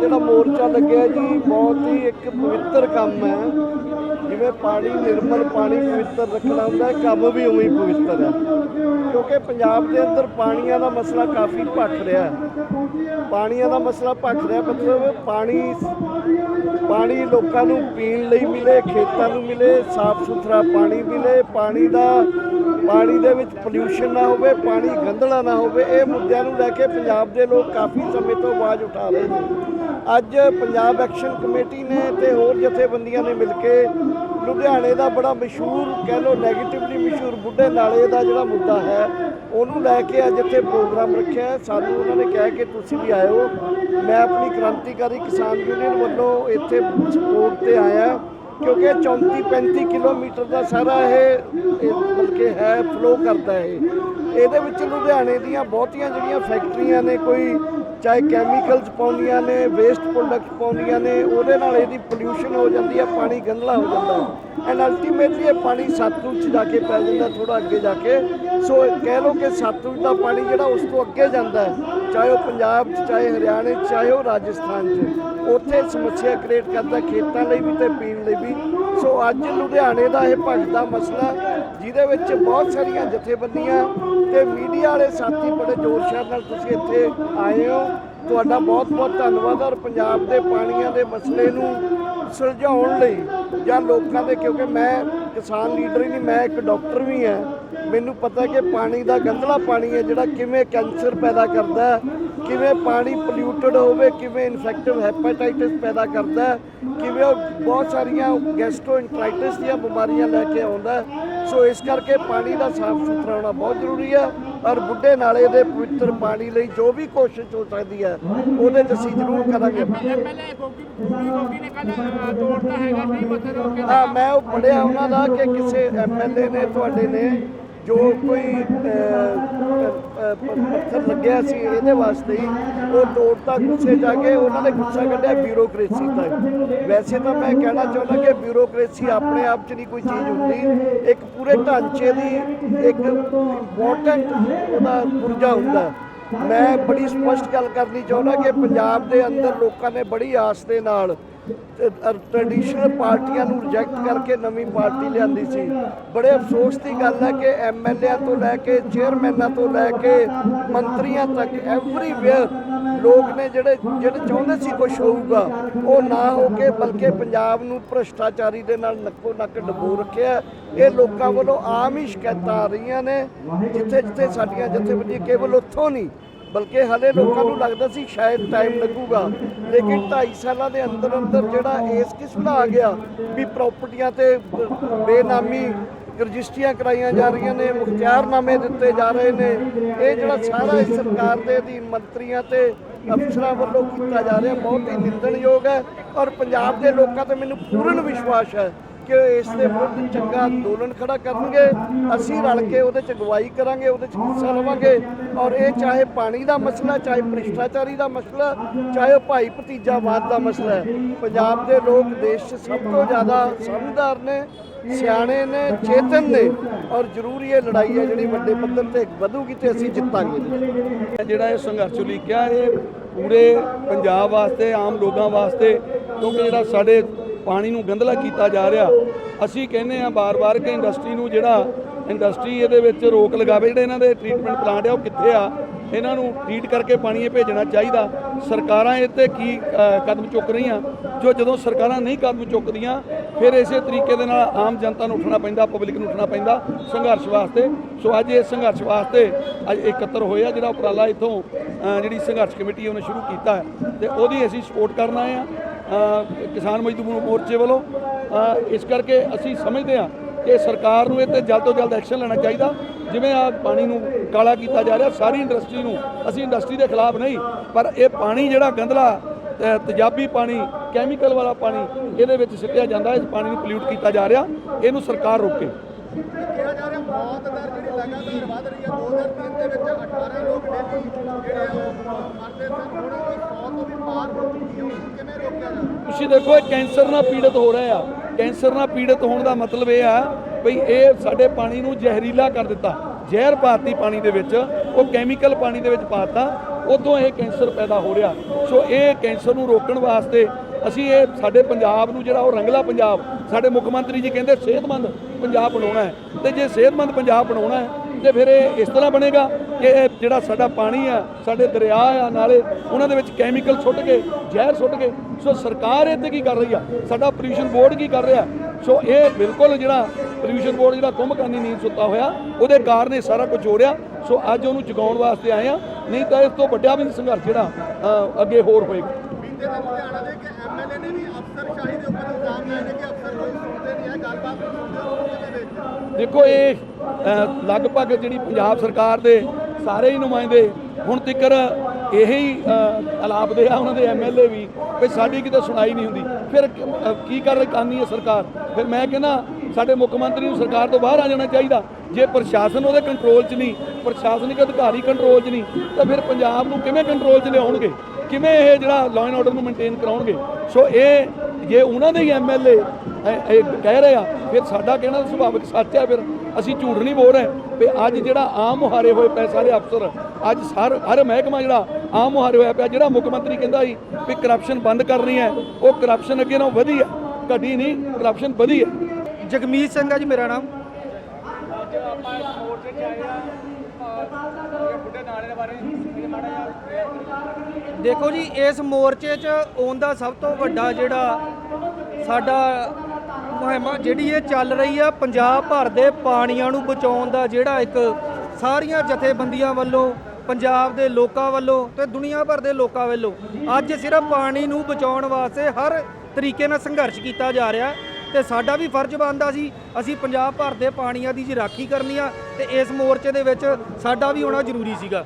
ਜਿਹੜਾ ਮੋਰਚਾ ਲੱਗਿਆ ਜੀ ਬਹੁਤ ਹੀ ਇੱਕ ਪਵਿੱਤਰ ਕੰਮ ਹੈ। ਜਿਵੇਂ ਪਾਣੀ ਨਿਰਮਲ, ਪਾਣੀ ਪਵਿੱਤਰ ਰੱਖਣਾ ਹੁੰਦਾ ਕੰਮ ਵੀ ਉਵੇਂ ਹੀ ਪਵਿੱਤਰ ਹੈ। ਕਿਉਂਕਿ ਪੰਜਾਬ ਦੇ ਅੰਦਰ ਪਾਣੀਆਂ ਦਾ ਮਸਲਾ ਕਾਫੀ ਭਖ ਰਿਹਾ ਹੈ। ਪਾਣੀਆਂ ਦਾ ਮਸਲਾ ਭਖ ਰਿਹਾ, ਮਤਲਬ ਪਾਣੀ ਪਾਣੀ ਲੋਕਾਂ ਨੂੰ ਪੀਣ ਲਈ ਮਿਲੇ, ਖੇਤਾਂ ਨੂੰ ਮਿਲੇ ਸਾਫ਼ ਸੁਥਰਾ ਪਾਣੀ ਮਿਲੇ, ਪਾਣੀ ਦਾ, ਪਾਣੀ ਦੇ ਵਿੱਚ ਪੋਲਿਊਸ਼ਨ ਨਾ ਹੋਵੇ, ਪਾਣੀ ਗੰਦਲਾ ਨਾ ਹੋਵੇ, ਇਹ ਮੁੱਦਿਆਂ ਨੂੰ ਲੈ ਕੇ ਪੰਜਾਬ ਦੇ ਲੋਕ ਕਾਫੀ ਸਮੇਂ ਤੋਂ ਆਵਾਜ਼ ਉਠਾ ਰਹੇ ਨੇ। ਅੱਜ ਪੰਜਾਬ ਐਕਸ਼ਨ ਕਮੇਟੀ ਨੇ ਤੇ ਹੋਰ ਜਥੇਬੰਦੀਆਂ ਨੇ ਮਿਲ ਕੇ ਲੁਧਿਆਣੇ ਦਾ ਬੜਾ ਮਸ਼ਹੂਰ ਕਹਿ ਲਓ ਨੈਗੇਟਿਵਲੀ ਮਸ਼ਹੂਰ ਬੁੱਢੇ ਨਾਲੇ ਦਾ ਜਿਹੜਾ ਮੁੱਦਾ ਹੈ, ਉਹਨੂੰ ਲੈ ਕੇ ਅੱਜ ਇੱਥੇ ਪ੍ਰੋਗਰਾਮ ਰੱਖਿਆ ਸਾਨੂੰ ਉਹਨਾਂ ਨੇ ਕਿਹਾ ਕਿ ਤੁਸੀਂ ਵੀ ਆਇਓ। ਮੈਂ ਆਪਣੀ ਕ੍ਰਾਂਤੀਕਾਰੀ ਕਿਸਾਨ ਯੂਨੀਅਨ ਵੱਲੋਂ ਇੱਥੇ ਸਪੋਰਟ ਤੇ ਆਇਆ ਕਿਉਂਕਿ 34 35 ਕਿਲੋਮੀਟਰ ਦਾ ਸਾਰਾ ਇਹ ਇਹ ਮਤਲਬ ਕਿ ਹੈ ਫਲੋ ਕਰਦਾ ਹੈ। ਇਹਦੇ ਵਿੱਚ ਲੁਧਿਆਣੇ ਦੀਆਂ ਬਹੁਤੀਆਂ ਜਿਹੜੀਆਂ ਫੈਕਟਰੀਆਂ ਨੇ, ਕੋਈ ਚਾਹੇ ਕੈਮੀਕਲਸ ਪਾਉਂਦੀਆਂ ਨੇ ਵੇਸਟ ਪ੍ਰੋਡਕਟ ਪਾਉਂਦੀਆਂ ਨੇ, ਉਹਦੇ ਨਾਲ ਇਹਦੀ ਪੋਲਿਊਸ਼ਨ ਹੋ ਜਾਂਦੀ ਹੈ, ਪਾਣੀ ਗੰਦਲਾ ਹੋ ਜਾਂਦਾ। ਐਂਡ ਅਲਟੀਮੇਟਲੀ ਇਹ ਪਾਣੀ ਸਤਲੁਜ 'ਚ ਜਾ ਕੇ ਪੈ ਜਾਂਦਾ ਥੋੜਾ ਅੱਗੇ ਜਾ ਕੇ। ਸੋ ਕਹਿ ਲਓ ਕਿ ਸਤਲੁਜ ਦਾ ਪਾਣੀ ਜਿਹੜਾ ਉਸ ਤੋਂ ਅੱਗੇ ਜਾਂਦਾ ਹੈ, ਚਾਹੇ ਉਹ ਪੰਜਾਬ 'ਚ, ਚਾਹੇ ਹਰਿਆਣੇ 'ਚ, ਚਾਹੇ ਉਹ ਰਾਜਸਥਾਨ 'ਚ, ਉੱਥੇ ਸਮੱਸਿਆ ਕ੍ਰੀਏਟ ਕਰਦਾ, ਖੇਤਾਂ ਲਈ ਵੀ ਤੇ ਪੀਣ ਲਈ ਵੀ। ਸੋ ਅੱਜ ਲੁਧਿਆਣੇ ਦਾ ਇਹ ਭਖਦਾ ਮਸਲਾ, ਜਿਹਦੇ ਵਿੱਚ ਬਹੁਤ ਸਾਰੀਆਂ ਜਥੇਬੰਦੀਆਂ ਤੇ ਮੀਡੀਆ ਵਾਲੇ ਸਾਥੀ ਬੜੇ ਜ਼ੋਰ ਸ਼ੋਰ ਨਾਲ ਤੁਸੀਂ ਇੱਥੇ ਆਏ ਹੋ। ਤੁਹਾਡਾ ਬਹੁਤ ਬਹੁਤ ਧੰਨਵਾਦ ਔਰ ਪੰਜਾਬ ਦੇ ਪਾਣੀਆਂ ਦੇ ਮਸਲੇ ਨੂੰ ਸੁਲਝਾਉਣ ਲਈ ਜਾਂ ਲੋਕਾਂ ਦੇ, ਕਿਉਂਕਿ ਮੈਂ ਕਿਸਾਨ ਲੀਡਰ ਹੀ ਨਹੀਂ, ਮੈਂ ਇੱਕ ਡਾਕਟਰ ਵੀ ਹਾਂ। ਮੈਨੂੰ ਪਤਾ ਕਿ ਪਾਣੀ ਦਾ ਗੰਦਲਾ ਪਾਣੀ ਹੈ ਜਿਹੜਾ ਕਿਵੇਂ ਕੈਂਸਰ ਪੈਦਾ ਕਰਦਾ ਹੈ, ਕਿਵੇਂ ਪਾਣੀ ਪੋਲਿਊਟਡ ਹੋਵੇ, ਕਿਵੇਂ ਇਨਫੈਕਟਿਵ ਹੈਪੇਟਾਈਟਿਸ ਪੈਦਾ ਕਰਦਾ ਹੈ, ਕਿਵੇਂ ਉਹ ਬਹੁਤ ਸਾਰੀਆਂ ਗੈਸਟ੍ਰੋਇੰਟਰਾਈਟਿਸ ਦੀਆਂ ਬਿਮਾਰੀਆਂ ਲੈ ਕੇ ਆਉਂਦਾ ਸੋ ਇਸ ਕਰਕੇ ਪਾਣੀ ਦਾ ਸਾਫ਼ ਸੁਥਰਾ ਹੋਣਾ ਬਹੁਤ ਜ਼ਰੂਰੀ ਹੈ ਔਰ ਬੁੱਢੇ ਨਾਲੇ ਦੇ ਪਵਿੱਤਰ ਪਾਣੀ ਲਈ ਜੋ ਵੀ ਕੋਸ਼ਿਸ਼ ਹੋ ਸਕਦੀ ਹੈ ਉਹਦੇ 'ਚ ਅਸੀਂ ਜ਼ਰੂਰ ਕਰਾਂਗੇ। ਐਮਐਲਏ ਗੋਗੀ ਗੋਗੀ ਨੇ ਕੱਲ ਤੋੜਦਾ ਹੈਗਾ ਨਹੀਂ ਮਤਲਬ ਹਾਂ ਮੈਂ ਉਹ ਪੜਿਆ ਉਹਨਾਂ ਦਾ ਕਿ ਕਿਸੇ ਐਮਐਲਏ ਨੇ ਤੁਹਾਡੇ ਨੇ ਜੋ ਕੋਈ ਪੱਥਰ ਲੱਗਿਆ ਸੀ ਇਹਦੇ ਵਾਸਤੇ ਹੀ, ਉਹ ਤੋੜਤਾ ਗੁੱਸੇ ਜਾ ਕੇ ਉਹਨਾਂ ਨੇ ਗੁੱਸਾ ਕੱਢਿਆ ਬਿਊਰੋਕ੍ਰੇਸੀ ਦਾ ਵੈਸੇ ਤਾਂ ਮੈਂ ਕਹਿਣਾ ਚਾਹੁੰਦਾ ਕਿ ਬਿਊਰੋਕ੍ਰੇਸੀ ਆਪਣੇ ਆਪ 'ਚ ਨਹੀਂ ਕੋਈ ਚੀਜ਼ ਹੁੰਦੀ। ਇੱਕ ਪੂਰੇ ਢਾਂਚੇ ਦੀ ਇੱਕ ਇੰਪੋਰਟੈਂਟ ਉਹਦਾ ਪੁਰਜਾ ਹੁੰਦਾ। ਮੈਂ ਬੜੀ ਸਪਸ਼ਟ ਗੱਲ ਕਰਨੀ ਚਾਹੁੰਦਾ ਕਿ ਪੰਜਾਬ ਦੇ ਅੰਦਰ ਲੋਕਾਂ ਨੇ ਬੜੀ ਆਸ ਦੇ ਨਾਲ ਟ੍ਰੈਡੀਸ਼ਨਲ ਪਾਰਟੀਆਂ ਨੂੰ ਰਿਜੈਕਟ ਕਰਕੇ ਨਵੀਂ ਪਾਰਟੀ ਲਿਆਂਦੀ ਸੀ। ਬੜੇ ਅਫਸੋਸ ਦੀ ਗੱਲ ਹੈ ਕਿ ਐਮਐਲਏਆਂ ਤੋਂ ਲੈ ਕੇ ਚੇਅਰਮੈਨਾਂ ਤੋਂ ਲੈ ਕੇ ਮੰਤਰੀਆਂ ਤੱਕ ਐਵਰੀਵੇਅਰ ਲੋਕ ਨੇ ਜਿਹੜੇ ਜਿਹੜੇ ਚਾਹੁੰਦੇ ਸੀ ਕੁਝ ਹੋਊਗਾ, ਉਹ ਨਾ ਹੋ ਕੇ ਬਲਕਿ ਪੰਜਾਬ ਨੂੰ ਭ੍ਰਸ਼ਟਾਚਾਰੀ ਦੇ ਨਾਲ ਨੱਕੋ ਨੱਕ ਡਬੋ ਰੱਖਿਆ ਇਹ ਲੋਕਾਂ ਵੱਲੋਂ ਆਮ ਹੀ ਸ਼ਿਕਾਇਤਾਂ ਆ ਰਹੀਆਂ ਨੇ ਜਿੱਥੇ ਜਿੱਥੇ ਸਾਡੀਆਂ ਜਥੇਬੰਦੀਆਂ ਕੇਵਲ ਉੱਥੋਂ ਨਹੀਂ ਬਲਕਿ ਹਲੇ ਲੋਕਾਂ ਨੂੰ ਲੱਗਦਾ ਸੀ ਸ਼ਾਇਦ ਟਾਈਮ ਲੱਗੂਗਾ। ਲੇਕਿਨ 2.5 ਸਾਲਾਂ ਦੇ ਅੰਦਰ ਅੰਦਰ ਜਿਹੜਾ ਇਸ ਕਿਸਮ ਦਾ ਆ ਗਿਆ ਵੀ ਪ੍ਰਾਪਰਟੀਆਂ ਤੇ ਬੇਨਾਮੀ ਰਜਿਸਟਰੀਆਂ ਕਰਾਈਆਂ ਜਾ ਰਹੀਆਂ ਨੇ, ਮੁਖਤਿਆਰਨਾਮੇ ਦਿੱਤੇ ਜਾ ਰਹੇ ਨੇ, ਇਹ ਜਿਹੜਾ ਸਾਰਾ ਇਸ ਸਰਕਾਰ ਦੇ ਅਧੀਨ ਮੰਤਰੀਆਂ ਤੇ ਅਫਸਰਾਂ ਵੱਲੋਂ ਕੀਤਾ ਜਾ ਰਿਹਾ, ਬਹੁਤ ਹੀ ਨਿੰਦਣਯੋਗ ਹੈ ਔਰ ਪੰਜਾਬ ਦੇ ਲੋਕਾਂ ਤੇ ਮੈਨੂੰ ਪੂਰਨ ਵਿਸ਼ਵਾਸ ਹੈ ਕਿ ਇਸ ਦੇ ਵਿਰੁੱਧ ਚੰਗਾ ਅੰਦੋਲਨ ਖੜਾ ਕਰਨਗੇ। ਅਸੀਂ ਰਲ ਕੇ ਉਹਦੇ ਚ ਅਗਵਾਈ ਕਰਾਂਗੇ, ਉਹਦੇ ਚ ਹਿੱਸਾ ਲਵਾਂਗੇ ਔਰ ਇਹ ਚਾਹੇ ਪਾਣੀ ਦਾ ਮਸਲਾ, ਚਾਹੇ ਭ੍ਰਿਸ਼ਟਾਚਾਰੀ ਦਾ ਮਸਲਾ, ਚਾਹੇ ਉਹ ਭਾਈ ਭਤੀਜਾਵਾਦ ਦਾ ਮਸਲਾ ਹੈ। ਪੰਜਾਬ ਦੇ ਲੋਕ ਦੇਸ਼ 'ਚ ਸਭ ਤੋਂ ਜ਼ਿਆਦਾ ਸਮਝਦਾਰ ਨੇ, ਸਿਆਣੇ ਨੇ, ਚੇਤਨ ਨੇ ਔਰ ਜ਼ਰੂਰੀ ਇਹ ਲੜਾਈ ਹੈ ਜਿਹੜੀ ਵੱਡੇ ਪੱਧਰ ਤੇ ਵਧੂਗੀ ਤੇ ਅਸੀਂ ਜਿੱਤਾਂਗੇ। ਜਿਹੜਾ ਇਹ ਸੰਘਰਸ਼ ਉਲੀਕਿਆ ਇਹ ਪੂਰੇ ਪੰਜਾਬ ਵਾਸਤੇ, ਆਮ ਲੋਕਾਂ ਵਾਸਤੇ, ਕਿਉਂਕਿ ਜਿਹੜਾ ਸਾਡੇ ਪਾਣੀ ਨੂੰ ਗੰਧਲਾ ਕੀਤਾ ਜਾ ਰਿਹਾ। ਅਸੀਂ ਕਹਿੰਦੇ ਆ ਬਾਰ-ਬਾਰ ਕਿ ਇੰਡਸਟਰੀ ਨੂੰ ਜਿਹੜਾ ਇੰਡਸਟਰੀ ਇਹਦੇ ਵਿੱਚ ਰੋਕ ਲਗਾਵੇ, ਜਿਹੜੇ ਇਹਨਾਂ ਦੇ ਟ੍ਰੀਟਮੈਂਟ ਪਲਾਂਟ ਆ, ਉਹ ਕਿੱਥੇ ਆ, ਇਹਨਾਂ ਨੂੰ ਟ੍ਰੀਟ ਕਰਕੇ ਪਾਣੀ ਇਹ ਭੇਜਣਾ ਚਾਹੀਦਾ। ਸਰਕਾਰਾਂ ਇਹ ਤੇ ਕੀ ਕਦਮ ਚੁੱਕ ਰਹੀਆਂ? ਜੋ ਜਦੋਂ ਸਰਕਾਰਾਂ ਨਹੀਂ ਕਦਮ ਚੁੱਕਦੀਆਂ, ਫਿਰ ਇਸੇ ਤਰੀਕੇ ਦੇ ਨਾਲ ਆਮ ਜਨਤਾ ਨੂੰ ਉੱਠਣਾ ਪੈਂਦਾ ਪਬਲਿਕ ਨੂੰ ਉੱਠਣਾ ਪੈਂਦਾ ਸੰਘਰਸ਼ ਵਾਸਤੇ। ਸੋ ਅੱਜ ਇਹ ਸੰਘਰਸ਼ ਵਾਸਤੇ ਅੱਜ ਇਕੱਤਰ ਹੋਏ ਆ, ਜਿਹੜਾ ਉਪਰਾਲਾ ਇਥੋਂ ਜਿਹੜੀ ਸੰਘਰਸ਼ ਕਮੇਟੀ ਉਹਨੇ ਸ਼ੁਰੂ ਕੀਤਾ ਹੈ। ਤੇ ਉਹਦੀ ਅਸੀਂ ਸਪੋਰਟ ਕਰਨ ਆਏ ਆ ਕਿਸਾਨ ਮਜ਼ਦੂਰ ਮੋਰਚੇ ਵੱਲੋਂ ਇਸ ਕਰਕੇ ਅਸੀਂ ਸਮਝਦੇ ਹਾਂ ਕਿ ਸਰਕਾਰ ਨੂੰ ਇਹ ਤੇ ਜਲਦ ਤੋਂ ਜਲਦ ਐਕਸ਼ਨ ਲੈਣਾ ਚਾਹੀਦਾ। ਜਿਵੇਂ ਆ ਪਾਣੀ ਨੂੰ ਕਾਲਾ ਕੀਤਾ ਜਾ ਰਿਹਾ ਸਾਰੀ ਇੰਡਸਟਰੀ ਨੂੰ ਅਸੀਂ ਇੰਡਸਟਰੀ ਦੇ ਖਿਲਾਫ ਨਹੀਂ ਪਰ ਇਹ ਪਾਣੀ ਜਿਹੜਾ ਗੰਦਲਾ ਅ, ਤੇਜ਼ਾਬੀ ਪਾਣੀ ਕੈਮੀਕਲ ਵਾਲਾ ਪਾਣੀ ਇਹਦੇ ਵਿੱਚ ਸਿੱਟਿਆ ਜਾਂਦਾ ਇਸ ਪਾਣੀ ਨੂੰ ਪੋਲਿਊਟ ਕੀਤਾ ਜਾ ਰਿਹਾ ਇਹਨੂੰ ਸਰਕਾਰ ਰੋਕੇ। ਕਿਹਾ ਜਾ ਰਿਹਾ ਮੌਤ ਦਰ ਜਿਹੜੀ ਲਗਾਤਾਰ ਵਧ ਰਹੀ ਹੈ 2003 ਦੇ ਵਿੱਚ 18 ਲੋਕ ਡੇਲੀ ਜਿਹੜੇ ਮਰਦੇ ਸਨ ਹੁਣ ਤੁਸੀਂ ਦੇਖੋ, ਇਹ ਕੈਂਸਰ ਨਾਲ ਪੀੜਤ ਹੋ ਰਹੇ ਆ। ਕੈਂਸਰ ਨਾਲ ਪੀੜਤ ਹੋਣ ਦਾ ਮਤਲਬ ਇਹ ਆ ਭਈ ਇਹ ਸਾਡੇ ਪਾਣੀ ਨੂੰ ਜ਼ਹਿਰੀਲਾ ਕਰ ਦਿੱਤਾ। ਜ਼ਹਿਰ ਪਾਤੀ ਪਾਣੀ ਦੇ ਵਿੱਚ, ਉਹ ਕੈਮੀਕਲ ਪਾਣੀ ਦੇ ਵਿੱਚ ਪਾਤਾ, ਉਦੋਂ ਇਹ ਕੈਂਸਰ ਪੈਦਾ ਹੋ ਰਿਹਾ। ਸੋ ਇਹ ਕੈਂਸਰ ਨੂੰ ਰੋਕਣ ਵਾਸਤੇ ਅਸੀਂ ਇਹ ਸਾਡੇ ਪੰਜਾਬ ਨੂੰ ਜਿਹੜਾ ਉਹ ਰੰਗਲਾ ਪੰਜਾਬ, ਸਾਡੇ ਮੁੱਖ ਮੰਤਰੀ ਜੀ ਕਹਿੰਦੇ, ਸਿਹਤਮੰਦ ਪੰਜਾਬ ਬਣਾਉਣਾ ਹੈ। ਤੇ ਜੇ ਸਿਹਤਮੰਦ ਪੰਜਾਬ ਬਣਾਉਣਾ ਹੈ ਤੇ ਫਿਰ ਇਹ ਇਸ ਤਰ੍ਹਾਂ ਬਣੇਗਾ ਕਿ ਇਹ ਜਿਹੜਾ ਸਾਡਾ ਪਾਣੀ ਆ, ਸਾਡੇ ਦਰਿਆ ਆ, ਨਾਲੇ ਉਹਨਾਂ ਦੇ ਵਿੱਚ ਕੈਮੀਕਲ ਸੁੱਟ ਕੇ, ਜ਼ਹਿਰ ਸੁੱਟ ਕੇ, ਸੋ ਸਰਕਾਰ ਇੱਥੇ ਕੀ ਕਰ ਰਹੀ ਆ? ਸਾਡਾ ਪੋਲਿਊਸ਼ਨ ਬੋਰਡ ਕੀ ਕਰ ਰਿਹਾ? ਸੋ ਇਹ ਬਿਲਕੁਲ ਜਿਹੜਾ ਪੋਲਿਊਸ਼ਨ ਬੋਰਡ ਜਿਹੜਾ ਕੁੰਭਕਾਨੀ ਨੀਂਦ ਸੁੱਤਾ ਹੋਇਆ, ਉਹਦੇ ਕਾਰਨ ਇਹ ਸਾਰਾ ਕੁਝ ਹੋ ਰਿਹਾ। ਸੋ ਅੱਜ ਉਹਨੂੰ ਜਗਾਉਣ ਵਾਸਤੇ ਆਏ ਆ। ਨਹੀਂ ਤਾਂ ਇਸ ਤੋਂ ਵੱਡਾ ਵੀ ਸੰਘਰਸ਼ ਜਿਹੜਾ ਅੱਗੇ ਹੋਰ ਹੋਏਗਾ। ਬੀਤੇ ਦਿਨ ਲੁਧਿਆਣਾ ਦੇ ਕਿ ਐਮਐਲਏ ਨੇ ਵੀ ਅਫਸਰਸ਼ਾਹੀ ਦੇ ਉੱਪਰ ਇਲਜ਼ਾਮ ਲਾਏ ਨੇ ਕਿ ਅਫਸਰ ਕੋਈ ਸੁਣਦੇ ਨਹੀਂ ਹੈ ਗੱਲਬਾਤ ਦੇਖੋ ਇਹ ਲਗਭਗ ਜਿਹੜੀ ਪੰਜਾਬ ਸਰਕਾਰ ਦੇ ਸਾਰੇ ਹੀ ਨੁਮਾਇੰਦੇ ਹੁਣ ਤੱਕਰ ਇਹੀ ਅ, ਅਲਾਪਦੇ ਆ ਉਹਨਾਂ ਦੇ ਐਮਐਲਏ ਵੀ ਵੀ ਸਾਡੀ ਕਿਤੇ ਸੁਣਾਈ ਨਹੀਂ ਹੁੰਦੀ। ਫਿਰ ਕੀ ਕਰ ਕਰਨੀ ਹੈ ਸਰਕਾਰ? ਫਿਰ ਮੈਂ ਕਹਿੰਦਾ ਸਾਡੇ ਮੁੱਖ ਮੰਤਰੀ ਨੂੰ ਸਰਕਾਰ ਤੋਂ ਬਾਹਰ ਆ ਜਾਣਾ ਚਾਹੀਦਾ। ਜੇ ਪ੍ਰਸ਼ਾਸਨ ਉਹਦੇ ਕੰਟਰੋਲ 'ਚ ਨਹੀਂ ਪ੍ਰਸ਼ਾਸਨਿਕ ਅਧਿਕਾਰੀ ਕੰਟਰੋਲ 'ਚ ਨਹੀਂ ਤਾਂ ਫਿਰ ਪੰਜਾਬ ਨੂੰ ਕਿਵੇਂ ਕੰਟਰੋਲ 'ਚ ਲਿਆਉਣਗੇ? ਕਿਵੇਂ ਇਹ ਜਿਹੜਾ ਲਾਅ ਐਂਡ ਆਰਡਰ ਨੂੰ ਮੇਨਟੇਨ ਕਰਾਉਣਗੇ? ਸੋ ਇਹ ਜੇ ਉਹਨਾਂ ਦੇ ਹੀ ਐਮਐਲਏ ਇਹ ਕਹਿ ਰਹੇ ਆ, ਫਿਰ ਸਾਡਾ ਕਹਿਣਾ ਸੁਭਾਵਿਕ ਸੱਚ ਹੈ ਫਿਰ ਅਸੀਂ ਝੂਠ ਨਹੀਂ ਬੋਲ ਰਹੇ। ਵੀ ਅੱਜ ਜਿਹੜਾ ਆਮ ਮੁਹਾਰੇ ਹੋਏ ਪਏ ਸਾਰੇ ਅਫਸਰ, ਅੱਜ ਸਰ, ਹਰ ਮਹਿਕਮਾ ਜਿਹੜਾ ਆਮ ਮੁਹਾਰੇ ਹੋਇਆ ਪਿਆ, ਜਿਹੜਾ ਮੁੱਖ ਮੰਤਰੀ ਕਹਿੰਦਾ ਸੀ ਵੀ ਕਰਪਸ਼ਨ ਬੰਦ ਕਰਨੀ ਹੈ, ਉਹ ਕਰਪਸ਼ਨ ਅੱਗੇ ਨਾਲੋਂ ਵਧੀ ਹੈ, ਘਟੀ ਨਹੀਂ ਕਰਪਸ਼ਨ ਵਧੀ ਹੈ। ਜਗਮੀਤ ਸਿੰਘ ਆ ਜੀ, ਮੇਰਾ ਨਾਮ। ਦੇਖੋ ਜੀ, ਇਸ ਮੋਰਚੇ 'ਚ ਆਉਣ ਦਾ ਸਭ ਤੋਂ ਵੱਡਾ ਜਿਹੜਾ ਸਾਡਾ ਮੁਹਿੰਮ ਜਿਹੜੀ ਇਹ ਚੱਲ ਰਹੀ ਆ, ਪੰਜਾਬ ਭਰ ਦੇ ਪਾਣੀਆਂ ਨੂੰ ਬਚਾਉਣ ਦਾ ਜਿਹੜਾ ਇੱਕ ਸਾਰੀਆਂ ਜਥੇਬੰਦੀਆਂ ਵੱਲੋਂ, ਪੰਜਾਬ ਦੇ ਲੋਕਾਂ ਵੱਲੋਂ ਤੇ ਦੁਨੀਆ ਭਰ ਦੇ ਲੋਕਾਂ ਵੱਲੋਂ ਅੱਜ ਸਿਰਫ ਪਾਣੀ ਨੂੰ ਬਚਾਉਣ ਵਾਸਤੇ ਹਰ ਤਰੀਕੇ ਨਾਲ ਸੰਘਰਸ਼ ਕੀਤਾ ਜਾ ਰਿਹਾ। ਤੇ ਸਾਡਾ ਵੀ ਫਰਜ਼ ਬਣਦਾ ਸੀ, ਅਸੀਂ ਪੰਜਾਬ ਭਰ ਦੇ ਪਾਣੀਆਂ ਦੀ ਜੀ ਰਾਖੀ ਕਰਨੀ ਆ ਤੇ ਇਸ ਮੋਰਚੇ ਦੇ ਵਿੱਚ ਸਾਡਾ ਵੀ ਹੋਣਾ ਜ਼ਰੂਰੀ ਸੀਗਾ।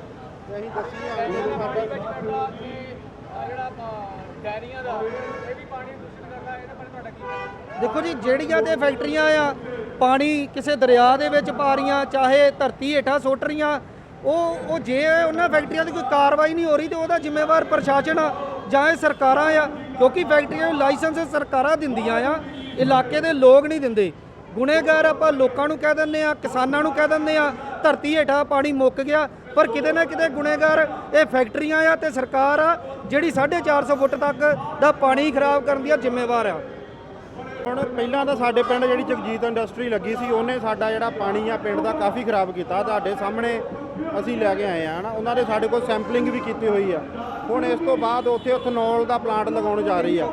ਦੇਖੋ ਜੀ, ਜਿਹੜੀਆਂ ਤੇ ਫੈਕਟਰੀਆਂ ਆ, ਪਾਣੀ ਕਿਸੇ ਦਰਿਆ ਦੇ ਵਿੱਚ ਪਾ ਰਹੀਆਂ, ਚਾਹੇ ਧਰਤੀ ਹੇਠਾਂ ਸੁੱਟ ਰਹੀਆਂ, ਉਹ ਉਹ ਜੇ ਉਹਨਾਂ ਫੈਕਟਰੀਆਂ ਦੀ ਕੋਈ ਕਾਰਵਾਈ ਨਹੀਂ ਹੋ ਰਹੀ ਤੇ ਉਹਦਾ ਜ਼ਿੰਮੇਵਾਰ ਪ੍ਰਸ਼ਾਸਨ ਆ ਜਾਂ ਇਹ ਸਰਕਾਰਾਂ ਆ, ਕਿਉਂਕਿ ਫੈਕਟਰੀਆਂ ਨੂੰ ਲਾਇਸੈਂਸ ਸਰਕਾਰਾਂ ਦਿੰਦੀਆਂ ਆ ਇਲਾਕੇ ਦੇ ਲੋਕ ਨਹੀਂ ਦਿੰਦੇ। ਗੁਨੇਗਾਰ ਆਪਾਂ ਲੋਕਾਂ ਨੂੰ ਕਹਿ ਦਿੰਦੇ ਆ ਕਿਸਾਨਾਂ ਨੂੰ ਕਹਿ ਦਿੰਦੇ ਆ ਧਰਤੀ ਹੇਠਾਂ ਪਾਣੀ ਮੁੱਕ ਗਿਆ। ਪਰ ਕਿਤੇ ਨਾ ਕਿਤੇ ਗੁਨੇਗਾਰ ਇਹ ਫੈਕਟਰੀਆਂ ਆ ਤੇ ਸਰਕਾਰ ਆ, ਜਿਹੜੀ 450 ਫੁੱਟ ਤੱਕ ਦਾ ਪਾਣੀ ਖਰਾਬ ਕਰਨ ਦੀ ਜ਼ਿੰਮੇਵਾਰ ਆ। ਹੁਣ ਪਹਿਲਾਂ ਤਾਂ ਸਾਡੇ ਪਿੰਡ ਜਿਹੜੀ ਜਗਜੀਤ ਇੰਡਸਟਰੀ ਲੱਗੀ ਸੀ, ਉਹਨੇ ਸਾਡਾ ਜਿਹੜਾ ਪਾਣੀ ਆ ਪਿੰਡ ਦਾ ਕਾਫੀ ਖਰਾਬ ਕੀਤਾ। ਤੁਹਾਡੇ ਸਾਹਮਣੇ ਅਸੀਂ ਲੈ ਕੇ ਆਏ ਆ, ਹਨਾ? ਉਹਨਾਂ ਨੇ ਸਾਡੇ ਕੋਲ ਸੈਂਪਲਿੰਗ ਵੀ ਕੀਤੀ ਹੋਈ ਆ। ਹੁਣ ਇਸ ਤੋਂ ਬਾਅਦ ਉੱਥੇ ਇਥਨੋਲ ਦਾ ਪਲਾਂਟ ਲਗਾਉਣ ਜਾ ਰਹੀ ਆ।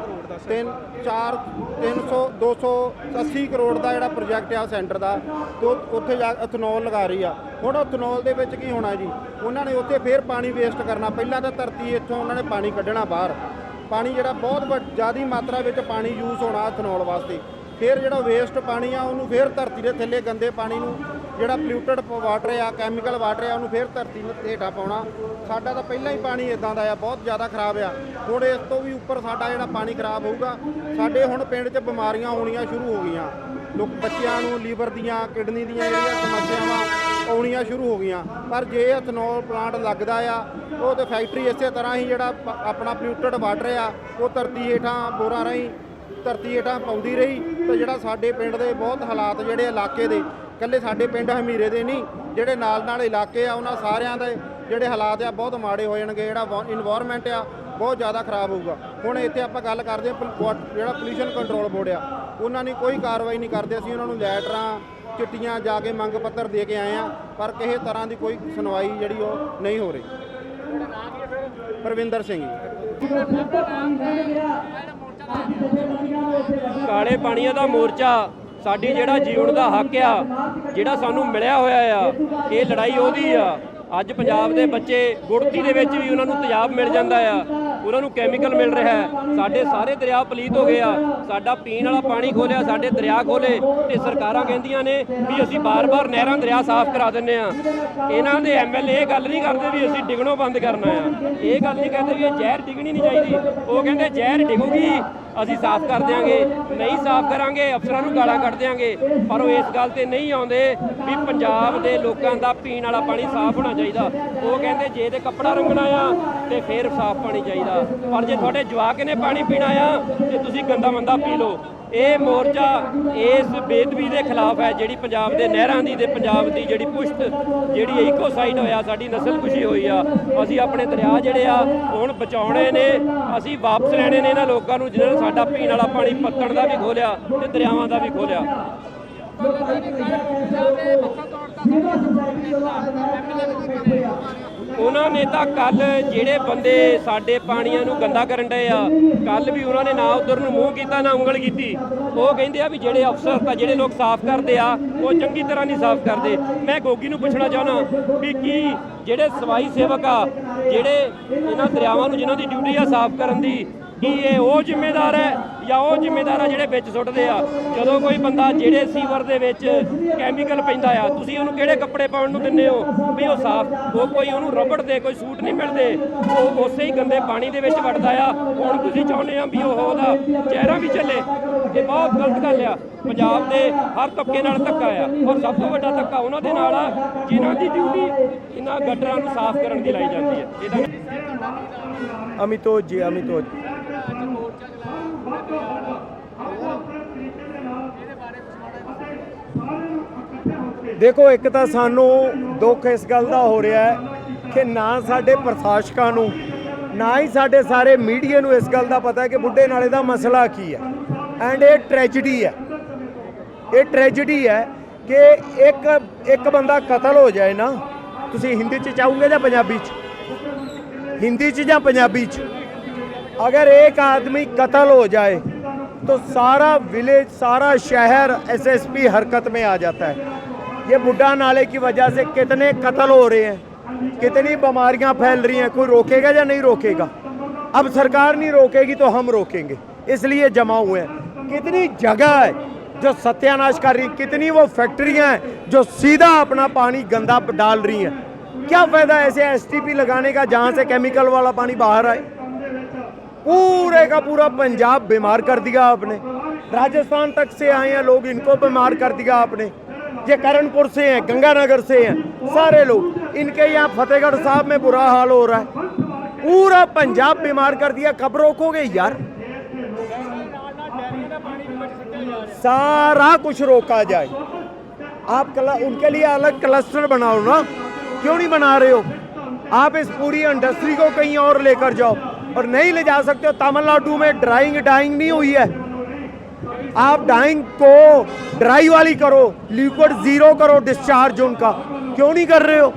ਤਿੰਨ 4 300 280 ਕਰੋੜ ਦਾ ਜਿਹੜਾ ਪ੍ਰੋਜੈਕਟ ਆ ਸੈਂਟਰ ਦਾ, ਤੇ ਉਹ- ਉੱਥੇ ਜਾ ਇਥਨੋਲ ਲਗਾ ਰਹੀ ਆ। ਹੁਣ ਇਥਨੋਲ ਦੇ ਵਿੱਚ ਕੀ ਹੋਣਾ ਜੀ? ਉਹਨਾਂ ਨੇ ਉੱਥੇ ਫੇਰ ਪਾਣੀ ਵੇਸਟ ਕਰਨਾ। ਪਹਿਲਾਂ ਤਾਂ ਧਰਤੀ ਇੱਥੋਂ ਉਹਨਾਂ ਨੇ ਪਾਣੀ ਕੱਢਣਾ ਬਾਹਰ। ਪਾਣੀ ਜਿਹੜਾ ਬਹੁਤ ਵੱਡ- ਜ਼ਿਆਦੀ ਮਾਤਰਾ ਵਿੱਚ ਪਾਣੀ ਯੂਜ਼ ਹੋਣਾ ਇਥਨੋਲ ਵਾਸਤੇ। ਫਿਰ ਜਿਹੜਾ ਵੇਸਟ ਪਾਣੀ ਆ, ਉਹਨੂੰ ਫਿਰ ਧਰਤੀ ਦੇ ਥੱਲੇ ਗੰਦੇ ਪਾਣੀ ਨੂੰ, ਜਿਹੜਾ ਪੋਲਿਊਟਡ ਵਾਟਰ ਆ ਕੈਮੀਕਲ ਵਾਟਰ ਆ, ਉਹਨੂੰ ਫਿਰ ਧਰਤੀ ਨੂੰ ਹੇਠਾਂ ਪਾਉਣਾ। ਸਾਡਾ ਤਾਂ ਪਹਿਲਾਂ ਹੀ ਪਾਣੀ ਇਦਾਂ ਦਾ ਆ, ਬਹੁਤ ਜ਼ਿਆਦਾ ਖਰਾਬ ਆ। ਹੁਣ ਇਸ ਤੋਂ ਵੀ ਉੱਪਰ ਸਾਡਾ ਜਿਹੜਾ ਪਾਣੀ ਖਰਾਬ ਹੋਊਗਾ, ਸਾਡੇ ਹੁਣ ਪਿੰਡ 'ਚ ਬਿਮਾਰੀਆਂ ਹੋਣੀਆਂ ਸ਼ੁਰੂ ਹੋ ਗਈਆਂ। ਲੋਕ ਬੱਚਿਆਂ ਨੂੰ ਲੀਵਰ ਦੀਆਂ, ਕਿਡਨੀ ਦੀਆਂ ਜਿਹੜੀਆਂ ਸਮੱਸਿਆਵਾਂ ਆਉਣੀਆਂ ਸ਼ੁਰੂ ਹੋ ਗਈਆਂ। ਪਰ ਜੇ ਇਥਨੋਲ ਪਲਾਂਟ ਲੱਗਦਾ ਆ, ਉਹ ਤੇ ਫੈਕਟਰੀ ਇਸੇ ਤਰ੍ਹਾਂ ਹੀ ਜਿਹੜਾ ਆਪਣਾ ਪੋਲਿਊਟਡ ਵਾਟਰ ਆ, ਉਹ ਧਰਤੀ ਹੇਠਾਂ ਬੋਰਾਂ ਰਾਹੀਂ ਧਰਤੀ ਹੇਠਾਂ ਪਾਉਂਦੀ ਰਹੀ ਤੇ ਜਿਹੜਾ ਸਾਡੇ ਪਿੰਡ ਦੇ ਬਹੁਤ ਹਾਲਾਤ ਜਿਹੜੇ ਇਲਾਕੇ ਦੇ, ਇਕੱਲੇ ਸਾਡੇ ਪਿੰਡ ਹਮੀਰੇ ਦੇ ਨਹੀਂ, ਜਿਹੜੇ ਨਾਲ ਨਾਲ ਇਲਾਕੇ ਆ, ਉਹਨਾਂ ਸਾਰਿਆਂ ਦੇ ਜਿਹੜੇ ਹਾਲਾਤ ਆ, ਬਹੁਤ ਮਾੜੇ ਹੋ ਜਾਣਗੇ, ਜਿਹੜਾ ਇਨਵਾਇਰਨਮੈਂਟ ਆ, ਬਹੁਤ ਜ਼ਿਆਦਾ ਖਰਾਬ ਹੋਊਗਾ। ਹੁਣ ਇੱਥੇ ਆਪਾਂ ਗੱਲ ਕਰਦੇ ਹਾਂ ਜਿਹੜਾ ਪੋਲੂਸ਼ਨ ਕੰਟਰੋਲ ਬੋਰਡ ਆ, ਉਹਨਾਂ ਨੇ ਕੋਈ ਕਾਰਵਾਈ ਨਹੀਂ ਕਰਦੇ, ਅਸੀਂ ਉਹਨਾਂ ਨੂੰ ਲੈਟਰਾਂ ਚਿੱਟੀਆਂ ਜਾ ਕੇ ਮੰਗ ਪੱਤਰ ਦੇ ਕੇ ਆਏ ਆ, ਪਰ ਕਿਸੇ ਤਰ੍ਹਾਂ ਦੀ ਕੋਈ ਸੁਣਵਾਈ ਜਿਹੜੀ ਉਹ ਨਹੀਂ ਹੋ ਰਹੀ। ਪਰਵਿੰਦਰ ਸਿੰਘ ਜੀ। ਕਾਲੇ ਪਾਣੀਆਂ ਦਾ ਮੋਰਚਾ ਸਾਡੀ ਜਿਹੜਾ ਜੀਵਨ ਦਾ ਹੱਕ ਆ, ਜਿਹੜਾ ਸਾਨੂੰ ਮਿਲਿਆ ਹੋਇਆ ਆ, ਇਹ ਲੜਾਈ ਉਹਦੀ ਆ। ਅੱਜ ਪੰਜਾਬ ਦੇ ਬੱਚੇ ਗੁੜਤੀ ਦੇ ਵਿੱਚ ਵੀ ਉਹਨਾਂ ਨੂੰ ਤੇਜ਼ਾਬ ਮਿਲ ਜਾਂਦਾ ਆ, ਉਹਨਾਂ ਨੂੰ ਕੈਮੀਕਲ ਮਿਲ ਰਿਹਾ ਹੈ। ਸਾਡੇ ਸਾਰੇ ਦਰਿਆ ਪਲੀਤ ਹੋ ਗਏ ਆ, ਸਾਡਾ ਪੀਣ ਵਾਲਾ ਪਾਣੀ ਖੋਲਿਆ, ਸਾਡੇ ਦਰਿਆ ਖੋਲੇ ਤੇ ਸਰਕਾਰਾਂ ਕਹਿੰਦੀਆਂ ਨੇ ਵੀ ਅਸੀਂ ਬਾਰ-ਬਾਰ ਨਹਿਰਾਂ ਦਰਿਆ ਸਾਫ਼ ਕਰਾ ਦਿੰਨੇ ਆ। ਇਹਨਾਂ ਦੇ ਐਮਐਲਏ ਇਹ ਗੱਲ ਨਹੀਂ ਕਰਦੇ ਵੀ ਅਸੀਂ ਡਿਗਣੋਂ ਬੰਦ ਕਰਨਾ ਆ। ਇਹ ਗੱਲ ਨਹੀਂ ਕਹਿੰਦੇ ਵੀ ਇਹ ਜ਼ਹਿਰ ਡਿਗਣੀ ਨਹੀਂ ਚਾਹੀਦੀ। ਉਹ ਕਹਿੰਦੇ ਜ਼ਹਿਰ ਡਿਗੂਗੀ ਅਸੀਂ ਸਾਫ਼ ਕਰ ਦਿਆਂਗੇ, ਨਹੀਂ ਸਾਫ਼ ਕਰਾਂਗੇ, ਅਫਸਰਾਂ ਨੂੰ ਗਾਲਾਂ ਕੱਢ ਦਿਆਂਗੇ। ਪਰ ਉਹ ਇਸ ਗੱਲ ਤੇ ਨਹੀਂ ਆਉਂਦੇ ਵੀ ਪੰਜਾਬ ਦੇ ਲੋਕਾਂ ਦਾ ਪੀਣ ਵਾਲਾ ਪਾਣੀ ਸਾਫ਼ ਹੋਣਾ ਚਾਹੀਦਾ। ਉਹ ਕਹਿੰਦੇ ਜੇ ਤੇ ਕੱਪੜਾ ਰੰਗਣਾ ਆ, ਤੇ ਫਿਰ ਸਾਫ਼ ਪਾਣੀ ਚਾਹੀਦਾ। ਪਰ ਜੇ ਤੁਹਾਡੇ ਜਵਾਕ ਨੇ ਪਾਣੀ ਪੀਣਾ ਆ, ਤੇ ਤੁਸੀਂ ਗੰਦਾ ਮੰਦਾ ਪੀ ਲਓ। ਇਹ ਮੋਰਚਾ ਇਸ ਬੇਦਬੀ ਦੇ ਖਿਲਾਫ ਹੈ ਜਿਹੜੀ ਪੰਜਾਬ ਦੇ ਨਹਿਰਾਂ ਦੀ ਤੇ ਪੰਜਾਬ ਦੀ ਜਿਹੜੀ ਪੁਸ਼ਤ ਜਿਹੜੀ ਇਕੋਸਾਈਡ ਹੋਇਆ ਸਾਡੀ ਨਸਲਕੁਸ਼ੀ ਹੋਈ ਆ। ਅਸੀਂ ਆਪਣੇ ਦਰਿਆ ਜਿਹੜੇ ਆ ਹੁਣ ਬਚਾਉਣੇ ਨੇ। ਅਸੀਂ ਵਾਪਸ ਲੈਣੇ ਨੇ ਇਹਨਾਂ ਲੋਕਾਂ ਨੂੰ ਜਿਨ੍ਹਾਂ ਨੇ ਸਾਡਾ ਪੀਣ ਵਾਲਾ ਪਾਣੀ ਪੱਤਣ ਦਾ ਵੀ ਖੋਲਿਆ ਤੇ ਦਰਿਆਵਾਂ ਦਾ ਵੀ ਖੋਲਿਆ। ਉਹਨਾਂ ਨੇ ਤਾਂ ਕੱਲ ਜਿਹੜੇ ਬੰਦੇ ਸਾਡੇ ਪਾਣੀਆਂ ਨੂੰ ਗੰਦਾ ਕਰਨ ਡਏ ਆ ਕੱਲ ਵੀ ਉਹਨਾਂ ਨੇ ਨਾ ਉਧਰ ਨੂੰ ਮੂੰਹ ਕੀਤਾ, ਨਾ ਉਂਗਲ ਕੀਤੀ। ਉਹ ਕਹਿੰਦੇ ਆ ਵੀ ਜਿਹੜੇ ਅਫਸਰ ਤਾਂ ਜਿਹੜੇ ਲੋਕ ਸਾਫ਼ ਕਰਦੇ ਆ, ਉਹ ਚੰਗੀ ਤਰ੍ਹਾਂ ਨਹੀਂ ਸਾਫ਼ ਕਰਦੇ। ਮੈਂ ਗੋਗੀ ਨੂੰ ਪੁੱਛਣਾ ਚਾਹਣਾ ਵੀ ਕੀ ਜਿਹੜੇ ਸਵਾਈ ਸੇਵਕ ਆ, ਜਿਹੜੇ ਇਹਨਾਂ ਦਰਿਆਵਾਂ ਨੂੰ, ਜਿਨ੍ਹਾਂ ਦੀ ਡਿਊਟੀ ਆ ਸਾਫ਼ ਕਰਨ ਦੀ ਕਿ ਇਹ ਉਹ ਜ਼ਿੰਮੇਦਾਰ ਹੈ ਜਾਂ ਉਹ ਜ਼ਿੰਮੇਦਾਰ ਆ ਜਿਹੜੇ ਵਿੱਚ ਸੁੱਟਦੇ ਆ? ਜਦੋਂ ਕੋਈ ਬੰਦਾ ਜਿਹੜੇ ਸੀਵਰ ਦੇ ਵਿੱਚ ਕੈਮੀਕਲ ਪੈਂਦਾ ਆ, ਤੁਸੀਂ ਉਹਨੂੰ ਕਿਹੜੇ ਕੱਪੜੇ ਪਾਉਣ ਨੂੰ ਦਿੰਦੇ ਹੋ? ਵੀ ਉਹ ਸਾਫ਼, ਉਹ ਕੋਈ ਉਹਨੂੰ ਰਬੜ ਦੇ, ਕੋਈ ਸੂਟ ਨਹੀਂ ਮਿਲਦੇ। ਉਹ ਉਸੇ ਹੀ ਗੰਦੇ ਪਾਣੀ ਦੇ ਵਿੱਚ ਵੜਦਾ ਆ। ਹੁਣ ਤੁਸੀਂ ਚਾਹੁੰਦੇ ਆ ਵੀ ਉਹ ਉਹਦਾ ਚਿਹਰਾ ਵੀ ਚੱਲੇ? ਇਹ ਬਹੁਤ ਗਲਤ ਗੱਲ ਆ। ਪੰਜਾਬ ਦੇ ਹਰ ਤਬਕੇ ਨਾਲ ਧੱਕਾ ਆ। ਔਰ ਸਭ ਤੋਂ ਵੱਡਾ ਧੱਕਾ ਉਹਨਾਂ ਦੇ ਨਾਲ ਆ, ਜਿਨ੍ਹਾਂ ਦੀ ਡਿਊਟੀ ਇਹਨਾਂ ਗਟਰਾਂ ਨੂੰ ਸਾਫ਼ ਕਰਨ ਦੀ ਲਾਈ ਜਾਂਦੀ ਹੈ। ਇਹਦਾ ਅਮਿਤੋਜ ਜੀ, ਅਮਿਤੋਜ। ਦੇਖੋ ਇੱਕ ਤਾਂ ਸਾਨੂੰ ਦੁੱਖ ਇਸ ਗੱਲ ਦਾ ਹੋ ਰਿਹਾ ਹੈ ਕਿ ਨਾ ਸਾਡੇ ਪ੍ਰਸ਼ਾਸਕਾਂ ਨੂੰ ਨਾ ਹੀ ਸਾਡੇ ਸਾਰੇ ਮੀਡੀਆ ਨੂੰ ਇਸ ਗੱਲ ਦਾ ਪਤਾ ਹੈ ਕਿ ਬੁੱਢੇ ਨਾਲੇ ਦਾ ਮਸਲਾ ਕੀ ਹੈ ਐਂਡ ਇਹ ਟ੍ਰੈਜੇਡੀ ਹੈ ਇਹ ਟ੍ਰੈਜੇਡੀ ਹੈ ਕਿ ਇੱਕ ਇੱਕ ਬੰਦਾ ਕਤਲ ਹੋ ਜਾਏ ਨਾ ਤੁਸੀਂ ਹਿੰਦੀ ਚ ਚਾਹੋਗੇ ਜਾਂ ਪੰਜਾਬੀ ਚ हिंदी च या पंजाबी च अगर एक आदमी कत्ल हो जाए तो सारा विलेज सारा शहर एसएसपी हरकत में आ जाता है ये बुड्ढा नाले की वजह से कितने कत्ल हो रहे हैं कितनी बीमारियां फैल रही हैं कोई रोकेगा या नहीं रोकेगा अब सरकार नहीं रोकेगी तो हम रोकेंगे इसलिए जमा हुए हैं कितनी जगह है जो सत्यानाश कर रही कितनी वो फैक्ट्रियां हैं जो सीधा अपना पानी गंदा डाल रही हैं क्या फायदा ऐसे एसटीपी लगाने का जहां से केमिकल वाला पानी बाहर आए पूरे का पूरा पंजाब बीमार कर दिया आपने राजस्थान तक से आए हैं लोग इनको बीमार कर दिया आपने ये करणपुर से हैं गंगानगर से हैं सारे लोग। इनके यहाँ फतेहगढ़ साहब में बुरा हाल हो रहा है। पूरा पंजाब बीमार कर दिया कब रोकोगे यार? सारा कुछ रोका जाए। आप कल, उनके लिए अलग क्लस्टर बनाओ ना। क्यों नहीं बना रहे हो? आप इस पूरी इंडस्ट्री को कहीं और लेकर जाओ। और नहीं ले जा सकते हो तमिलनाडु में ड्राइंग डाइंग नहीं हुई है। आप डाइंग को ड्राई वाली करो लिक्विड ज़ीरो करो डिस्चार्ज उनका। क्यों नहीं कर रहे हो?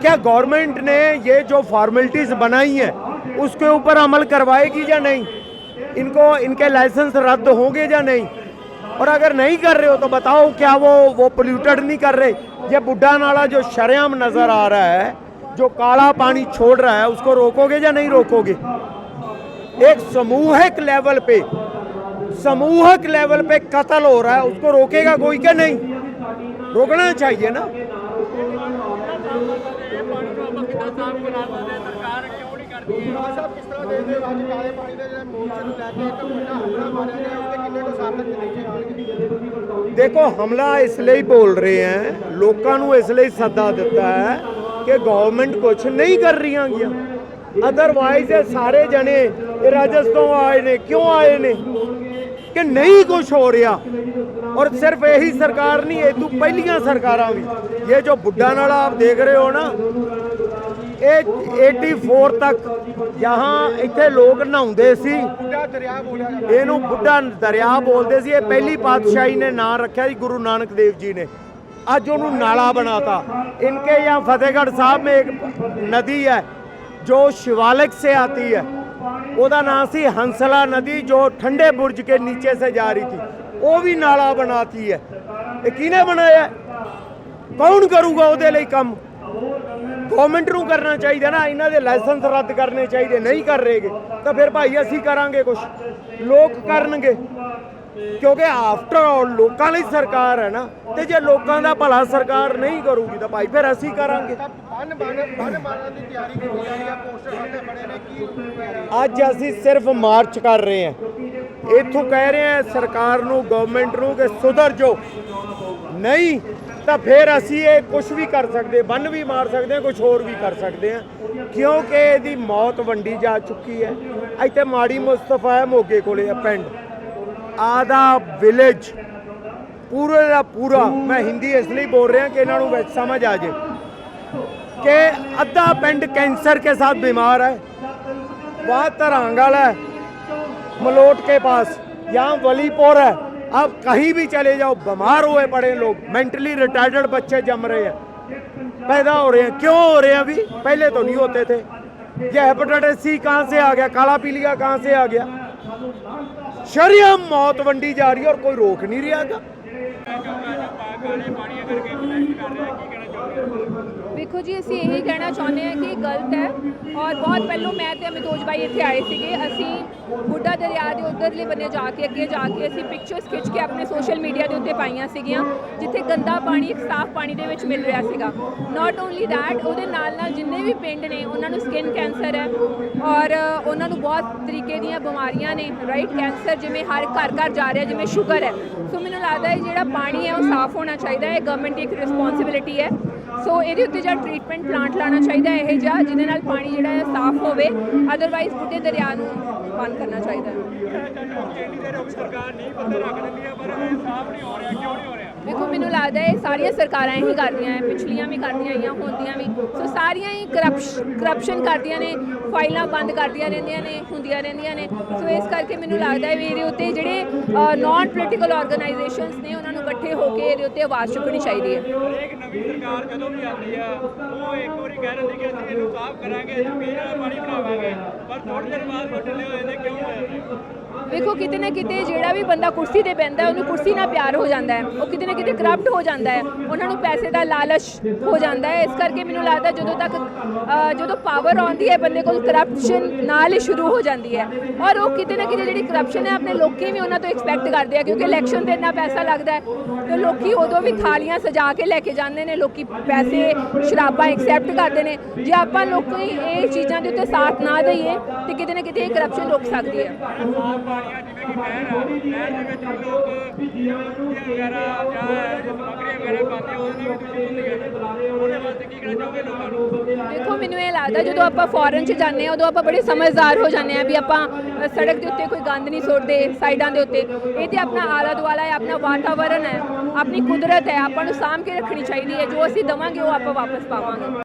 क्या गवर्नमेंट ने ये जो फॉर्मेलिटीज बनाई हैं, उसके ऊपर अमल करवाएगी या नहीं? इनको, इनके लाइसेंस रद्द होंगे या नहीं? और अगर नहीं कर रहे हो तो बताओ क्या वो वो पोल्यूटेड नहीं कर रहे? ये बुड्ढा नाला जो शरेआम नज़र आ रहा है, जो काला पानी छोड़ रहा है, उसको रोकोगे या नहीं रोकोगे? एक समूहिक लेवल पे। समूहिक लेवल पे कत्ल हो रहा है उसको रोकेगा कोई क्या नहीं रोकना चाहिए ना ਸਾਹਿਬ ਕਿਸ ਤਰ੍ਹਾਂ ਦੇਖਦੇ ਹੋ ਅੱਜ ਕਾਲੇ ਪਾਣੀ ਦੇ ਜਿਹੜੇ ਮੋਰਚੇ ਨੂੰ ਲੈ ਕੇ ਇੱਕ ਵੱਡਾ ਹਮਲਾ ਮਾਰਿਆ ਗਿਆ ਉਸ ਤੇ ਕਿੰਨੇ ਕੋ ਸਾਬਤ ਨਤੀਜੇ ਆਉਣਗੇ ਦੇਖੋ ਹਮਲਾ ਇਸ ਲਈ ਬੋਲ ਰਹੇ ਹੈ ਲੋਕਾਂ ਨੂੰ ਇਸ ਲਈ ਸੱਦਾ ਦਿੱਤਾ ਹੈ ਕਿ ਗਵਰਨਮੈਂਟ ਕੁਝ ਨਹੀਂ ਕਰ ਰਹੀਆਂ ਗਿਆ ਅਦਰਵਾਈਜ਼ ਇਹ ਸਾਰੇ ਜਣੇ ਇਹ ਰਾਜਸਥਾਨ ਆਏ ਨੇ ਕਿਉਂ ਆਏ ਨੇ ਕਿ ਨਹੀਂ ਕੁਝ ਹੋ ਰਿਹਾ ਔਰ ਸਿਰਫ ਇਹੀ ਸਰਕਾਰ ਨਹੀਂ ਇਹ ਤੋਂ ਪਹਿਲੀਆਂ ਸਰਕਾਰਾਂ ਵੀ ਇਹ ਜੋ ਬੁੱਢਾ ਨਾਲਾ ਆਪ ਦੇਖ ਰਹੇ ਹੋ ਨਾ ਇਹ 84 ਤੱਕ ਜਹਾਂ ਇੱਥੇ ਲੋਕ ਨਹਾਉਂਦੇ ਸੀ ਬੁੱਢਾ ਦਰਿਆ ਬੋਲਿਆ ਜਾਂਦਾ ਇਹਨੂੰ ਬੁੱਢਾ ਦਰਿਆ ਬੋਲਦੇ ਸੀ ਇਹ ਪਹਿਲੀ ਪਾਤਸ਼ਾਹੀ ਨੇ ਨਾਂ ਰੱਖਿਆ ਸੀ ਗੁਰੂ ਨਾਨਕ ਦੇਵ ਜੀ ਨੇ ਅੱਜ ਉਹਨੂੰ ਨਾਲਾ ਬਣਾਤਾ इनके यहाँ फतेहगढ़ साहब में एक नदी है जो शिवालिक से आती है ਉਹਦਾ ਨਾਂ ਸੀ ਹੰਸਲਾ ਨਦੀ ਜੋ ਠੰਡੇ ਬੁਰਜ ਕੇ ਨੀਚੇ ਸੇ ਜਾ ਰਹੀ ਥੀ। ਉਹ ਵੀ ਨਾਲਾ ਬਣਾਤੀ ਹੈ। ਇਹ ਕਿਹਨੇ ਬਣਾਇਆ? ਕੌਣ ਕਰੂਗਾ ਉਹਦੇ ਲਈ ਕੰਮ? ਗਵਰਨਮੈਂਟ ਨੂੰ ਕਰਨਾ ਚਾਹੀਦਾ ਨਾ। ਇਹਨਾਂ ਦੇ ਲਾਇਸੈਂਸ ਰੱਦ ਕਰਨੇ ਚਾਹੀਦੇ, ਨਹੀਂ ਕਰ ਰਹੇਗੇ ਤਾਂ ਫਿਰ ਭਾਈ ਅਸੀਂ ਕਰਾਂਗੇ ਕੁਝ ਲੋਕ ਕਰਨਗੇ। ਕਿਉਂਕਿ ਆਫਟਰ ਆਲ ਲੋਕਾਂ ਲਈ ਸਰਕਾਰ ਹੈ ਨਾ ਤੇ ਜੇ ਲੋਕਾਂ ਦਾ ਭਲਾ ਸਰਕਾਰ ਨਹੀਂ ਕਰੂਗੀ ਤਾਂ ਭਾਈ ਫਿਰ ਅਸੀਂ ਕਰਾਂਗੇ। ਤਾਂ ਬੰਨ ਬੰਨ ਬੰਨ ਮਾਰਨ ਦੀ ਤਿਆਰੀ ਕੀਤੀ ਜਾ ਰਹੀ ਹੈ ਪੋਸਟਰ ਸਾਹਮਣੇ ਬਣੇ ਨੇ ਕੀ ਅੱਜ ਅਸੀਂ ਸਿਰਫ ਮਾਰਚ ਕਰ ਰਹੇ ਹਾਂ। ਇੱਥੋਂ ਕਹਿ ਰਹੇ ਹਾਂ ਸਰਕਾਰ ਨੂੰ ਗਵਰਨਮੈਂਟ ਨੂੰ ਕਿ ਸੁਧਰ ਜੋ ਨਹੀਂ ਤਾਂ ਫਿਰ ਅਸੀਂ ਇਹ ਕੁਝ ਵੀ ਕਰ ਸਕਦੇ ਬੰਨ ਵੀ ਮਾਰ ਸਕਦੇ ਹਾਂ ਕੁਝ ਹੋਰ ਵੀ ਕਰ ਸਕਦੇ ਹਾਂ। ਕਿਉਂਕਿ ਇਹਦੀ ਮੌਤ ਵੰਡੀ ਜਾ ਚੁੱਕੀ ਹੈ। ਇੱਥੇ ਮਾੜੀ ਮੁਸਤਫਾ ਹੈ ਮੋਗੇ ਕੋਲੇ ਆ ਪਿੰਡ। ਆਦਾ ਵਿਲੇਜ ਪੂਰੇ ਦਾ ਪੂਰਾ ਮੈਂ ਹਿੰਦੀ ਇਸ ਲਈ ਬੋਲ ਰਿਹਾ ਕਿ ਇਹਨਾਂ ਨੂੰ ਵਿੱਚ ਸਮਝ ਆ ਜੇ कि अद्धा पिंड कैंसर के साथ बीमार है वहाँ तरंगल है मलोट के पास यहाँ वलीपुर है अब कहीं भी चले जाओ बीमार हुए पड़े लोग मेंटली रिटायर्ड बच्चे जम रहे हैं पैदा हो रहे हैं क्यों हो रहे हैं अभी पहले तो नहीं होते थे ये हेपेटाइटिस सी कहाँ से आ गया काला पीलिया कहाँ से आ गया ਸ਼ਰਿਆਮ ਮੌਤ ਵੰਡੀ ਜਾ ਰਹੀ ਹੈ ਔਰ ਕੋਈ ਰੋਕ ਨਹੀਂ ਰਿਹਾ ਰਿਹਾਗਾ ਦੇਖੋ ਜੀ, ਅਸੀਂ ਇਹੀ ਕਹਿਣਾ ਚਾਹੁੰਦੇ ਹਾਂ ਕਿ ਗਲਤ ਹੈ ਔਰ ਬਹੁਤ ਪਹਿਲੋਂ ਮੈਂ ਤੇ ਅਮਿਤੋਜ ਭਾਈ ਇੱਥੇ ਆਏ ਸੀਗੇ, ਅਸੀਂ ਬੁੱਢਾ ਦਰਿਆ ਦੇ ਉਧਰਲੇ ਬੰਨੇ ਜਾ ਕੇ, ਅੱਗੇ ਜਾ ਕੇ ਅਸੀਂ ਪਿਕਚਰਸ ਖਿੱਚ ਕੇ ਆਪਣੇ ਸੋਸ਼ਲ ਮੀਡੀਆ ਦੇ ਉੱਤੇ ਪਾਈਆਂ ਸੀਗੀਆਂ, ਜਿੱਥੇ ਗੰਦਾ ਪਾਣੀ, ਇੱਕ ਸਾਫ਼ ਪਾਣੀ ਦੇ ਵਿੱਚ ਮਿਲ ਰਿਹਾ ਸੀਗਾ। ਨਾਟ ਓਨਲੀ ਥੈਟ ਉਹਦੇ ਨਾਲ ਨਾਲ ਜਿੰਨੇ ਵੀ ਪਿੰਡ ਨੇ, ਉਹਨਾਂ ਨੂੰ ਸਕਿਨ ਕੈਂਸਰ ਹੈ ਔਰ ਉਹਨਾਂ ਨੂੰ ਬਹੁਤ ਤਰੀਕੇ ਦੀਆਂ ਬਿਮਾਰੀਆਂ ਨੇ ਰਾਈਟ ਕੈਂਸਰ ਜਿਵੇਂ ਹਰ ਘਰ ਘਰ ਜਾ ਰਿਹਾ, ਜਿਵੇਂ ਸ਼ੂਗਰ ਹੈ। ਸੋ ਮੈਨੂੰ ਲੱਗਦਾ ਹੈ ਜਿਹੜਾ ਪਾਣੀ ਹੈ, ਉਹ ਸਾਫ਼ ਹੋਣਾ ਚਾਹੀਦਾ ਹੈ ਗਵਰਨਮੈਂਟ ਦੀ ਇੱਕ ਰਿਸਪੌਂਸਿਬਿਲਿਟੀ ਹੈ। ਸੋ ਇਹਦੇ ਉੱਤੇ ਜਿਹੜਾ ਟ੍ਰੀਟਮੈਂਟ ਪਲਾਂਟ ਲਾਣਾ ਚਾਹੀਦਾ ਹੈ, ਇਹ ਜਿਹਾ ਜਿਹਦੇ ਨਾਲ ਪਾਣੀ ਜਿਹੜਾ ਹੈ ਸਾਫ਼ ਹੋਵੇ। ਅਦਰਵਾਈਜ਼ ਬੁੱਢੇ ਦਰਿਆ ਨੂੰ ਬੰਦ ਕਰਨਾ ਚਾਹੀਦਾ ਹੈ। ਦੇਖੋ, ਮੈਨੂੰ ਲੱਗਦਾ ਇਹ ਸਾਰੀਆਂ ਸਰਕਾਰਾਂ ਹੀ ਕਰਦੀਆਂ ਹੈ ਪਿਛਲੀਆਂ ਵੀ ਕਰਦੀਆਂ ਆਈਆਂ ਹੁੰਦੀਆਂ ਵੀ। ਸੋ ਸਾਰੀਆਂ ਹੀ ਕਰਪਸ਼ਨ ਕਰਦੀਆਂ ਨੇ, ਫਾਈਲਾਂ ਬੰਦ ਕਰਦੀਆਂ ਰਹਿੰਦੀਆਂ ਨੇ, ਹੁੰਦੀਆਂ ਰਹਿੰਦੀਆਂ ਨੇ। ਸੋ ਇਸ ਕਰਕੇ ਮੈਨੂੰ ਲੱਗਦਾ ਹੈ ਵੀ ਇਹਦੇ ਉੱਤੇ ਜਿਹੜੇ ਨਾਨ ਪੋਲੀਟੀਕਲ ਆਰਗੇਨਾਈਜੇਸ਼ਨਸ ਨੇ, ਉਹਨਾਂ ਨੂੰ ਇਕੱਠੇ ਹੋ ਕੇ ਇਹਦੇ ਉੱਤੇ ਆਵਾਜ਼ ਚੁੱਕਣੀ ਚਾਹੀਦੀ ਹੈ ਹਰੇਕ ਨਵੀਂ ਸਰਕਾਰ ਜਦੋਂ ਵੀ ਆਉਂਦੀ ਆ, ਉਹ ਇੱਕ ਵਾਰੀ ਕਹਿ ਦਿੰਦੀ ਕਿ ਅਸੀਂ ਇਹਨੂੰ ਸਾਫ਼ ਕਰਾਂਗੇ, ਅਸੀਂ ਪੀਣ ਵਾਲਾ ਪਾਣੀ ਬਣਾਵਾਂਗੇ ਪਰ ਥੋੜੇ ਦਿਨ ਬਾਅਦ ਉਹ ਢਿੱਲੇ ਹੋ ਜਾਂਦੇ ਕਿਉਂ ਹੋ ਵੇਖੋ, ਕਿਤੇ ਨਾ ਕਿਤੇ ਜਿਹੜਾ ਵੀ ਬੰਦਾ ਕੁਰਸੀ ਤੇ ਬੈੰਦਾ ਉਹਨੂੰ ਕੁਰਸੀ ਨਾਲ ਪਿਆਰ ਹੋ ਜਾਂਦਾ ਹੈ। ਉਹ ਕਿਤੇ ਨਾ ਕਿਤੇ ਕਰਪਟ ਹੋ ਜਾਂਦਾ ਹੈ। ਉਹਨਾਂ ਨੂੰ ਪੈਸੇ ਦਾ ਲਾਲਚ ਹੋ ਜਾਂਦਾ ਹੈ। ਇਸ ਕਰਕੇ ਮੈਨੂੰ ਲੱਗਦਾ ਜਦੋਂ ਤੱਕ ਜਦੋਂ ਪਾਵਰ ਆਉਂਦੀ ਹੈ ਬੰਦੇ ਕੋਲ ਕਰਪਸ਼ਨ ਨਾਲ ਹੀ ਸ਼ੁਰੂ ਹੋ ਜਾਂਦੀ ਹੈ। ਔਰ ਉਹ ਕਿਤੇ ਨਾ ਕਿਤੇ ਜਿਹੜੀ ਕਰਪਸ਼ਨ ਹੈ, ਆਪਣੇ ਲੋਕੀ ਵੀ ਉਹਨਾਂ ਤੋਂ ਐਕਸਪੈਕਟ ਕਰਦੇ ਆ, ਕਿਉਂਕਿ ਇਲੈਕਸ਼ਨ ਤੇ ਇੰਨਾ ਪੈਸਾ ਲੱਗਦਾ ਹੈ। ਤੇ ਲੋਕੀ ਉਦੋਂ ਵੀ ਥਾਲੀਆਂ ਸਜਾ ਕੇ ਲੈ ਕੇ ਜਾਂਦੇ ਨੇ, ਲੋਕੀ ਪੈਸੇ, ਸ਼ਰਾਬਾਂ ਐਕਸੈਪਟ ਕਰਦੇ ਨੇ। ਜੇ ਆਪਾਂ ਲੋਕੀ ਇਹ ਚੀਜ਼ਾਂ ਦੇ ਉੱਤੇ ਸਾਥ ਨਾ ਦਈਏ, ਤੇ ਕਿਤੇ ਨਾ ਕਿਤੇ ਇਹ ਕਰਪਸ਼ਨ ਰੁਕ ਸਕਦੀ ਹੈ। ਸਾਫ਼ ਪਾਣੀਆਂ ਜਿਵੇਂ ਕਿ ਨਹਿਰ ਆ ਨਹਿਰ ਦੇ ਵਿੱਚ ਵੀ ਲੋਕ ਜਿਵੇਂ ਵਗੈਰਾ ਜਾਂ ਜੋ ਸਮੱਗਰੀ ਵਗੈਰਾ ਪਾਉਂਦੇ ਆ, ਉਹਦੇ ਨਾਲ ਵੀ ਦੂਸ਼ਿਤ ਹੁੰਦੀਆਂ ਨੇ ਉਹਦੇ ਵਾਸਤੇ ਕੀ ਕਹਿਣਾ ਚਾਹੋਗੇ ਲੋਕਾਂ ਨੂੰ? ਦੇਖੋ ਮੈਨੂੰ ਇਹ ਲੱਗਦਾ ਜਦੋਂ ਆਪਾਂ ਫੋਰਨ 'ਚ ਜਾਂਦੇ ਹਾਂ ਉਦੋਂ ਆਪਾਂ ਬੜੇ ਸਮਝਦਾਰ ਹੋ ਜਾਂਦੇ ਆ ਵੀ ਆਪਾਂ ਸੜਕ ਦੇ ਉੱਤੇ ਕੋਈ ਗੰਦ ਨਹੀਂ ਸੁੱਟਦੇ ਸਾਈਡਾਂ ਦੇ ਉੱਤੇ। ਇਹ ਤੇ ਆਪਣਾ ਆਲਾ ਦੁਆਲਾ ਹੈ ਆਪਣਾ ਵਾਤਾਵਰਣ ਹੈ ਆਪਣੀ ਕੁਦਰਤ ਹੈ ਆਪਾਂ ਨੂੰ ਸਾਂਭ ਕੇ ਰੱਖਣੀ ਚਾਹੀਦੀ ਹੈ ਜੋ ਅਸੀਂ ਦਵਾਂਗੇ ਉਹ ਆਪਾਂ ਵਾਪਸ ਪਾਵਾਂਗੇ।